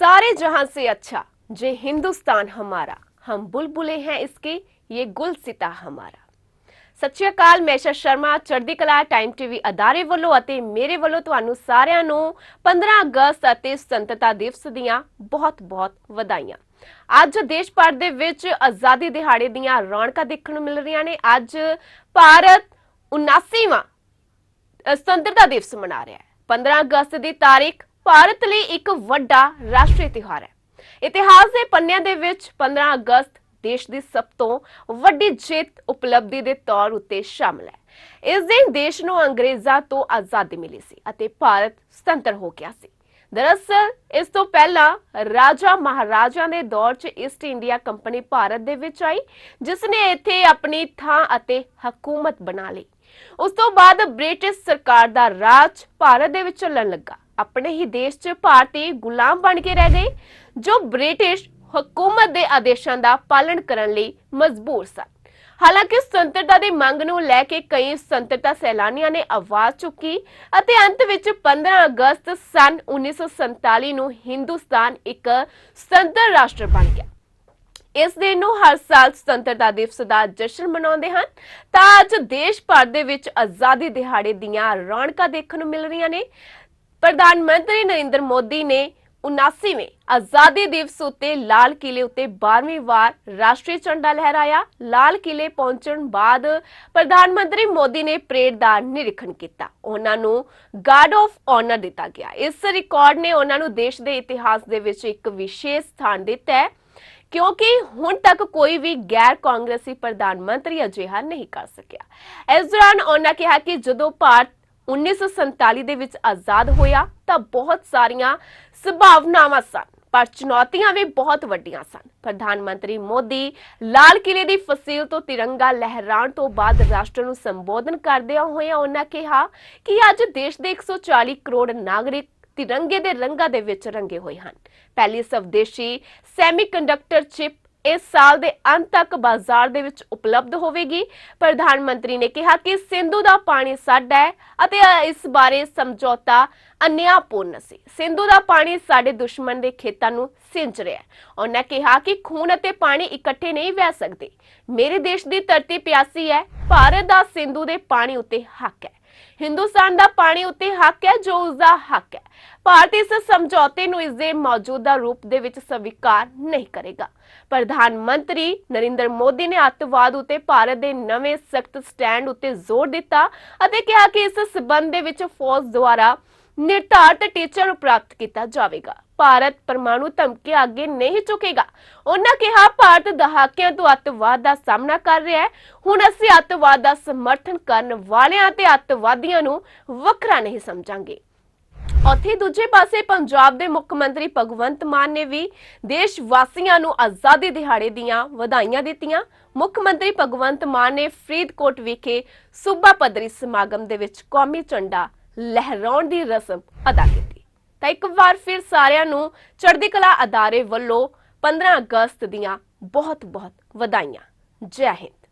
सारे जहां से अच्छा जे हिंदुस्तान हमारा हम बुलबुले हैं इसके ये गुलसिता हमारा ਸਤਿ ਸ਼੍ਰੀ ਅਕਾਲ ਮੈਂ ਸ਼ਾ ਸ਼ਰਮਾ ਚੜ੍ਹਦੀ ਕਲਾ ਟਾਈਮ ਟੀਵੀ ਅਦਾਰੇ ਵੱਲੋਂ ਅਤੇ ਮੇਰੇ ਵੱਲੋਂ ਤੁਹਾਨੂੰ ਸਾਰਿਆਂ ਨੂੰ 15 ਅਗਸਤ ਅਤੇ ਸੁਤੰਤਰਤਾ ਦਿਵਸ ਦੀਆਂ ਬਹੁਤ-ਬਹੁਤ ਵਧਾਈਆਂ ਅੱਜ ਦੇਸ਼ ਭਰ ਦੇ ਵਿੱਚ ਆਜ਼ਾਦੀ ਦਿਹਾੜੇ ਦੀਆਂ ਰੌਣਕਾਂ ਦੇਖਣ ਨੂੰ ਮਿਲ ਰਹੀਆਂ ਨੇ ਅੱਜ ਭਾਰਤ 79ਵਾਂ ਅ, ਸੁਤੰਤਰਤਾ ਦਿਵਸ ਮਨਾ ਰਿਹਾ ਹੈ 15 ਅਗਸਤ ਦੀ ਤਾਰੀਖ ਭਾਰਤ ਲਈ ਇੱਕ ਵੱਡਾ ਰਾਸ਼ਟਰੀ ਤਿਉਹਾਰ ਹੈ। ਇਤਿਹਾਸ ਦੇ ਪੰਨਿਆਂ ਦੇ ਵਿੱਚ 15 ਅਗਸਤ ਦੇਸ਼ ਦੀ ਸਭ ਤੋਂ ਵੱਡੀ ਜਿੱਤ ਉਪਲਬਧੀ ਦੇ ਤੌਰ ਉੱਤੇ ਸ਼ਾਮਲ ਹੈ। ਇਸ ਦਿਨ ਦੇਸ਼ ਨੂੰ ਅੰਗਰੇਜ਼ਾਂ ਤੋਂ ਆਜ਼ਾਦੀ ਮਿਲੀ ਸੀ ਅਤੇ ਭਾਰਤ ਸੁਤੰਤਰ ਹੋ ਗਿਆ ਸੀ। ਦਰਅਸਲ, ਇਸ ਤੋਂ ਪਹਿਲਾਂ ਰਾਜਾ ਮਹਾਰਾਜਾ ਦੇ ਦੌਰ 'ਚ ਈਸਟ ਇੰਡੀਆ ਕੰਪਨੀ ਭਾਰਤ ਦੇ ਵਿੱਚ ਆਈ ਜਿਸ ਨੇ ਇੱਥੇ ਆਪਣੀ ਥਾਂ ਅਤੇ ਹਕੂਮਤ ਬਣਾ ਲਈ। ਉਸ ਤੋਂ ਬਾਅਦ ਬ੍ਰਿਟਿਸ਼ ਸਰਕਾਰ ਦਾ ਰਾਜ ਭਾਰਤ ਦੇ ਵਿੱਚ ਚੱਲਣ ਲੱਗਾ। ਆਪਣੇ ਹੀ ਦੇਸ਼ 'ਚ ਭਾਰਤੀ ਗੁਲਾਮ ਬਣ ਕੇ ਰਹਿ ਗਏ, ਜੋ ਬ੍ਰਿਟਿਸ਼ ਹਕੂਮਤ ਦੇ ਆਦੇਸ਼ਾਂ ਦਾ ਪਾਲਣ ਕਰਨ ਲਈ ਮਜਬੂਰ ਸਨ। ਹਾਲਾਂਕਿ ਸੁਤੰਤਰਤਾ ਦੀ ਮੰਗ ਨੂੰ ਲੈ ਕੇ ਕਈ ਸੁਤੰਤਰਤਾ ਸੈਲਾਨੀਆਂ ਨੇ ਆਵਾਜ਼ ਚੁੱਕੀ ਅਤੇ ਅੰਤ ਵਿੱਚ 15 ਅਗਸਤ ਸਨ 1947 ਨੂੰ ਹਿੰਦੁਸਤਾਨ ਇੱਕ ਸੁਤੰਤਰ ਰਾਸ਼ਟਰ ਬਣ ਗਿਆ। ਇਸ ਦਿਨ ਨੂੰ ਹਰ ਸਾਲ ਸੁਤੰਤਰਤਾ ਦਿਵਸ ਦਾ ਜਸ਼ਨ ਮਨਾਉਂਦੇ ਹਨ। ਤਾਂ ਅੱਜ ਦੇਸ਼ ਭਰ ਦੇ ਵਿੱਚ ਆਜ਼ਾਦੀ ਦਿਹਾੜੇ ਦੀਆਂ ਰੌਣਕਾਂ ਦੇਖਣ ਨੂੰ ਮਿਲ ਰਹੀਆਂ ਨੇ। ਪ੍ਰਧਾਨ ਮੰਤਰੀ ਨਰਿੰਦਰ ਮੋਦੀ ਨੇ 79ਵੇਂ ਆਜ਼ਾਦੀ ਦਿਵਸ ਉੱਤੇ ਲਾਲ ਕਿਲੇ ਉੱਤੇ 12ਵੀਂ ਵਾਰ ਰਾਸ਼ਟਰੀ ਝੰਡਾ ਲਹਿਰਾਇਆ। ਲਾਲ ਕਿਲੇ ਪਹੁੰਚਣ ਬਾਅਦ ਪ੍ਰਧਾਨ ਮੰਤਰੀ ਮੋਦੀ ਨੇ ਪਰੇਡ ਦਾ ਨਿਰੀਖਣ ਕੀਤਾ। ਉਹਨਾਂ ਨੂੰ ਗਾਰਡ ਆਫ ਆਨਰ ਦਿੱਤਾ ਗਿਆ। ਇਸ ਰਿਕਾਰਡ ਨੇ ਉਹਨਾਂ ਨੂੰ ਦੇਸ਼ ਦੇ ਇਤਿਹਾਸ ਦੇ ਵਿੱਚ ਇੱਕ ਵਿਸ਼ੇਸ਼ ਸਥਾਨ ਦਿੱਤਾ ਹੈ, ਕਿਉਂਕਿ ਹੁਣ ਤੱਕ ਕੋਈ ਵੀ ਗੈਰ ਕਾਂਗਰਸੀ ਪ੍ਰਧਾਨ ਮੰਤਰੀ ਅਜਿਹਾ ਨਹੀਂ ਕਰ ਸਕਿਆ। ਇਸ ਦੌਰਾਨ ਉਹਨਾਂ ਕਿਹਾ ਕਿ ਜਦੋਂ ਭਾਰਤ 1947 ਦੇ ਵਿੱਚ ਆਜ਼ਾਦ ਹੋਇਆ ਤਾਂ ਬਹੁਤ ਸਾਰੀਆਂ ਸੰਭਾਵਨਾਵਾਂ ਸਨ, ਪਰ ਚੁਣੌਤੀਆਂ ਵੀ ਬਹੁਤ ਵੱਡੀਆਂ ਸਨ। ਪ੍ਰਧਾਨ ਮੰਤਰੀ ਮੋਦੀ ਲਾਲ ਕਿਲੇ ਦੀ ਫਸੀਲ ਤੋਂ ਤਿਰੰਗਾ ਲਹਿਰਾਉਣ ਤੋਂ ਬਾਅਦ ਰਾਸ਼ਟਰ ਨੂੰ ਸੰਬੋਧਨ ਕਰਦਿਆਂ ਹੋਇਆਂ ਉਹਨਾਂ ਕਿਹਾ ਕਿ ਅੱਜ ਦੇਸ਼ ਦੇ 140 ਕਰੋੜ ਨਾਗਰਿਕ ਤਿਰੰਗੇ ਦੇ ਰੰਗਾਂ ਦੇ ਵਿੱਚ ਰੰਗੇ ਹੋਏ ਹਨ। ਪਹਿਲੀ ਸਵਦੇਸ਼ੀ ਸੈਮੀਕੰਡਕਟਰ ਚਿਪ ਇਸ ਸਾਲ ਦੇ ਅੰਤ ਤੱਕ ਬਾਜ਼ਾਰ ਦੇ ਵਿੱਚ ਉਪਲਬਧ ਹੋਵੇਗੀ। ਪ੍ਰਧਾਨ ਮੰਤਰੀ ਨੇ ਕਿਹਾ ਕਿ ਸਿੰਧੂ ਦਾ ਪਾਣੀ ਸਾਡਾ ਹੈ ਅਤੇ ਇਸ ਬਾਰੇ ਸਮਝੌਤਾ ਅਨਿਆਪੂਰਨ ਸੀ। ਸਿੰਧੂ ਦਾ ਪਾਣੀ ਸਾਡੇ ਦੁਸ਼ਮਣ ਦੇ ਖੇਤਾਂ ਨੂੰ ਸਿੰਚ ਰਿਹਾ ਹੈ। ਉਹਨਾਂ ਕਿਹਾ ਕਿ ਖੂਨ ਅਤੇ ਪਾਣੀ ਇਕੱਠੇ ਨਹੀਂ ਵਹਿ ਸਕਦੇ। ਮੇਰੇ ਦੇਸ਼ ਦੀ ਧਰਤੀ ਪਿਆਸੀ ਹੈ। ਭਾਰਤ ਦਾ ਸਿੰਧੂ ਦੇ ਪਾਣੀ ਉੱਤੇ ਹੱਕ ਹੈ। ਹਿੰਦੁਸਤਾਨ ਦਾ ਪਾਣੀ ਉੱਤੇ ਹੱਕ ਹੈ, ਜੋ ਉਸ ਦਾ ਹੱਕ ਹੈ। ਭਾਰਤ ਇਸ ਸਮਝੌਤੇ ਨੂੰ ਇਸ ਦੇ ਮੌਜੂਦਾ ਰੂਪ ਦੇ ਵਿੱਚ ਸਵੀਕਾਰ ਨਹੀਂ ਕਰੇਗਾ। ਪ੍ਰਧਾਨ ਮੰਤਰੀ ਨਰਿੰਦਰ ਮੋਦੀ ਨੇ ਅੱਤਵਾਦ ਉੱਤੇ ਭਾਰਤ ਦੇ ਨਵੇਂ ਸਖਤ ਸਟੈਂਡ ਉੱਤੇ ਜ਼ੋਰ ਦਿੱਤਾ ਅਤੇ ਕਿਹਾ ਕਿ ਇਸ ਸਬੰਧ ਦੇ ਵਿੱਚ ਫੌਜ ਦੁਆਰਾ ਨਿਰਧਾਰਤ ਟੀਚਰ ਨੂੰ ਪ੍ਰਾਪਤ ਕੀਤਾ ਜਾਵੇਗਾ। ਭਾਰਤ ਪਰਮਾਣੂ ਧਮਕੀਆਂ ਅੱਗੇ ਨਹੀਂ ਝੁਕੇਗਾ ਉਹਨਾਂ ਕਿਹਾ, ਭਾਰਤ ਦਹਾਕਿਆਂ ਤੋਂ ਅੱਤਵਾਦ ਦਾ ਸਾਹਮਣਾ ਕਰ ਰਿਹਾ ਹੈ। ਹੁਣ ਅਸੀਂ ਅੱਤਵਾਦ ਦਾ ਸਮਰਥਨ ਕਰਨ ਵਾਲਿਆਂ ਤੇ ਅੱਤਵਾਦੀਆਂ ਨੂੰ ਵੱਖਰਾ ਨਹੀਂ ਸਮਝਾਂਗੇ। ਉੱਥੇ ਦੂਜੇ ਪਾਸੇ ਪੰਜਾਬ ਦੇ ਮੁੱਖ ਮੰਤਰੀ ਭਗਵੰਤ ਮਾਨ ਨੇ ਵੀ ਦੇਸ਼ ਵਾਸੀਆਂ ਨੂੰ ਆਜ਼ਾਦੀ ਦਿਹਾੜੇ ਦੀਆਂ ਵਧਾਈਆਂ ਦਿੱਤੀਆਂ। ਮੁੱਖ ਮੰਤਰੀ ਭਗਵੰਤ ਮਾਨ ਨੇ ਫਰੀਦਕੋਟ ਵਿਖੇ ਸੂਬਾ ਪੱਧਰੀ ਸਮਾਗਮ ਦੇ ਵਿੱਚ ਕੌਮੀ ਝੰਡਾ ਲਹਿਰਾਉਣ ਦੀ ਰਸਮ ਅਦਾ ਕੀਤੀ। ਤਾਂ ਇੱਕ ਵਾਰ ਫਿਰ ਸਾਰਿਆਂ ਨੂੰ ਚੜ੍ਹਦੀ ਕਲਾ ਅਦਾਰੇ ਵੱਲੋਂ 15 ਅਗਸਤ ਦੀਆਂ ਬਹੁਤ-ਬਹੁਤ ਵਧਾਈਆਂ। ਜੈ ਹਿੰਦ।